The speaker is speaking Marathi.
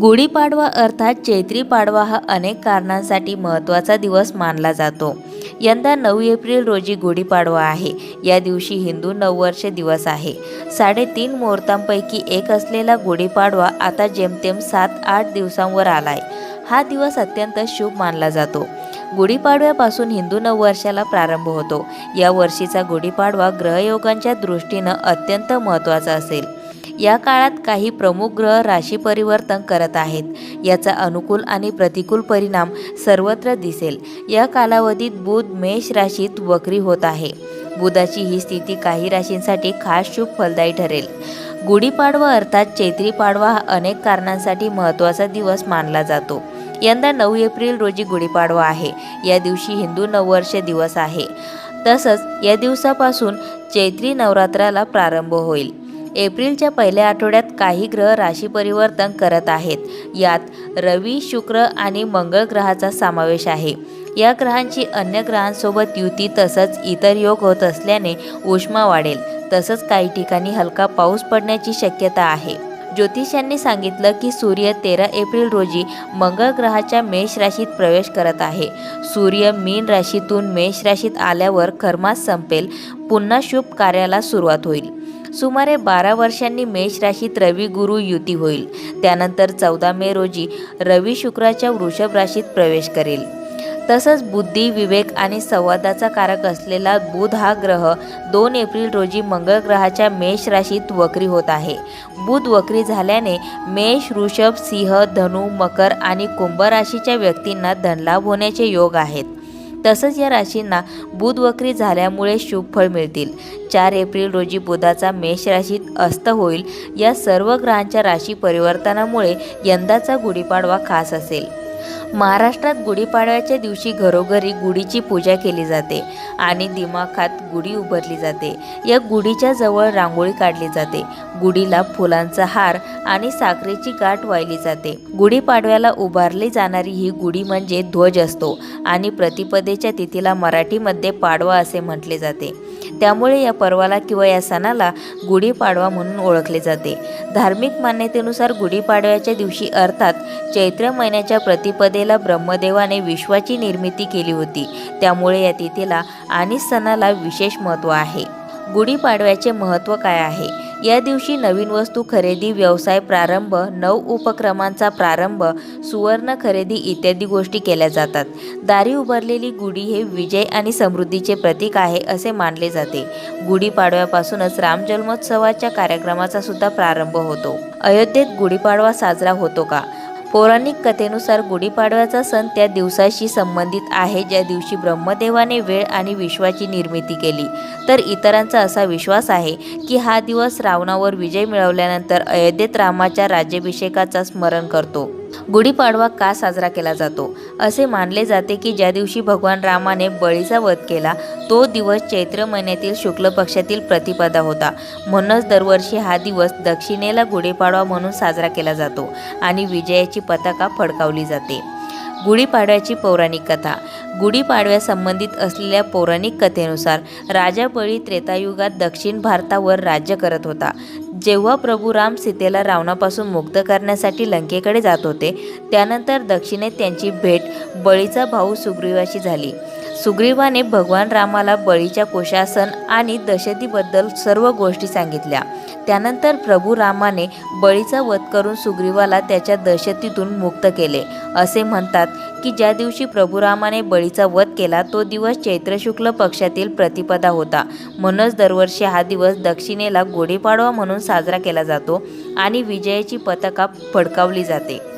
गुढीपाडवा अर्थात चैत्री पाडवा हा अनेक कारणांसाठी महत्त्वाचा दिवस मानला जातो. यंदा नऊ एप्रिल रोजी गुढीपाडवा आहे. या दिवशी हिंदू नववर्ष दिवस आहे. साडेतीन मुहूर्तांपैकी एक असलेला गुढीपाडवा आता जेमतेम सात आठ दिवसांवर आलाय. हा दिवस अत्यंत शुभ मानला जातो. गुढीपाडव्यापासून हिंदू नववर्षाला प्रारंभ होतो. या वर्षीचा गुढीपाडवा ग्रहयोगांच्या दृष्टीनं अत्यंत महत्त्वाचा असेल. या काळात काही प्रमुख ग्रह राशी परिवर्तन करत आहेत. याचा अनुकूल आणि प्रतिकूल परिणाम सर्वत्र दिसेल. या कालावधीत बुध मेष राशीत वक्री होत आहे. बुधाची ही स्थिती काही राशींसाठी खास शुभ फलदायी ठरेल. गुढीपाडवा अर्थात चैत्री पाडवा हा अनेक कारणांसाठी महत्त्वाचा दिवस मानला जातो. यंदा नऊ एप्रिल रोजी गुढीपाडवा आहे. या दिवशी हिंदू नववर्ष दिवस आहे. तसंच या दिवसापासून चैत्री नवरात्राला प्रारंभ होईल. एप्रिलच्या पहिल्या आठवड्यात काही ग्रह राशी परिवर्तन करत आहेत. यात रवी शुक्र आणि मंगळ ग्रहाचा समावेश आहे. या ग्रहांची अन्य ग्रहांसोबत युती तसंच इतर योग होत असल्याने उष्मा वाढेल. तसंच काही ठिकाणी हलका पाऊस पडण्याची शक्यता आहे. ज्योतिषांनी सांगितलं की सूर्य तेरा एप्रिल रोजी मंगळ ग्रहाच्या मेष राशीत प्रवेश करत आहे. सूर्य मीन राशीतून मेष राशीत आल्यावर खरमास संपेल. पुन्हा शुभ कार्याला सुरुवात होईल. सुमारे बारा वर्षांनी मेष राशीत रवी गुरु युती होईल. त्यानंतर चौदा मे रोजी रवी शुक्राच्या वृषभ राशीत प्रवेश करेल. तसंच बुद्धी विवेक आणि संवादाचा कारक असलेला बुध हा ग्रह दोन एप्रिल रोजी मंगळ ग्रहाच्या मेष राशीत वक्री होत आहे. बुध वक्री झाल्याने मेष वृषभ सिंह धनु मकर आणि कुंभ राशीच्या व्यक्तींना धनलाभ होण्याचे योग आहेत. तसंच या राशींना बुध वक्री झाल्यामुळे शुभ फळ मिळतील. चार एप्रिल रोजी बुधाचा मेष राशीत अस्त होईल. या सर्व ग्रहांच्या राशी परिवर्तनामुळे यंदाचा गुढीपाडवा खास असेल. महाराष्ट्रात गुढीपाडव्याच्या दिवशी घरोघरी गुढीची पूजा केली जाते आणि दिमाखात गुढी उभारली जाते. या गुढीच्या जवळ रांगोळी काढली जाते. गुढीला फुलांचा हार आणि साखरेची गाठ वाहिली जाते. गुढीपाडव्याला उभारली जाणारी ही गुढी म्हणजे ध्वज असतो आणि प्रतिपदेच्या तिथीला मराठीमध्ये पाडवा असे म्हटले जाते. त्यामुळे या पर्वाला किंवा या सणाला गुढीपाडवा म्हणून ओळखले जाते. धार्मिक मान्यतेनुसार गुढीपाडव्याच्या दिवशी अर्थात चैत्र महिन्याच्या प्रतिपदेला ब्रह्मदेवाने विश्वाची निर्मिती केली होती. त्यामुळे या तिथीला आणि सणाला विशेष महत्त्व आहे. गुढीपाडव्याचे महत्त्व काय आहे? या दिवशी नवीन वस्तू खरेदी व्यवसाय प्रारंभ नऊ उपक्रमांचा प्रारंभ सुवर्ण खरेदी इत्यादी गोष्टी केल्या जातात. दारी उभारलेली गुढी हे विजय आणि समृद्धीचे प्रतीक आहे असे मानले जाते. गुढीपाडव्यापासूनच रामजन्मोत्सवाच्या कार्यक्रमाचा सुद्धा प्रारंभ होतो. अयोध्येत गुढीपाडवा साजरा होतो का? पौराणिक कथेनुसार गुढीपाडव्याचा सण त्या दिवसाशी संबंधित आहे. ज्या दिवशी ब्रह्मदेवाने वेळ आणि विश्वाची निर्मिती केली तर इतरांचा असा विश्वास आहे की हा दिवस रावणावर विजय मिळवल्यानंतर अयोध्येत रामाच्या राज्याभिषेकाचा स्मरण करतो. गुढीपाडवा का साजरा केला जातो? असे मानले जाते की ज्या दिवशी भगवान रामाने बळीचा वध केला तो दिवस चैत्र महिन्यातील शुक्ल पक्षातील प्रतिपदा होता. म्हणूनच दरवर्षी हा दिवस दक्षिणेला गुढीपाडवा म्हणून साजरा केला जातो आणि विजयाची पताका फडकावली जाते. गुढीपाडव्याची पौराणिक कथा. गुढीपाडव्यासंबंधित असलेल्या पौराणिक कथेनुसार राजा बळी त्रेतायुगात दक्षिण भारतावर राज्य करत होता. जेव्हा प्रभू राम सीतेला रावणापासून मुक्त करण्यासाठी लंकेकडे जात होते त्यानंतर दक्षिणेत त्यांची भेट बळीचा भाऊ सुग्रीवाशी झाली. सुग्रीवाने भगवान रामाला बळीच्या कोशासन आणि दशतीबद्दल सर्व गोष्टी सांगितल्या. त्यानंतर प्रभू रामाने बळीचा वध करून सुग्रीवाला त्याच्या दशतीतून मुक्त केले. असे म्हणतात की ज्या दिवशी प्रभू रामाने बळीचा वध केला तो दिवस चैत्र शुक्ल पक्षातील प्रतिपदा होता. म्हणूनच दरवर्षी हा दिवस दक्षिणेला गुढीपाडवा म्हणून साजरा केला जातो आणि विजयाची पताका फडकावली जाते.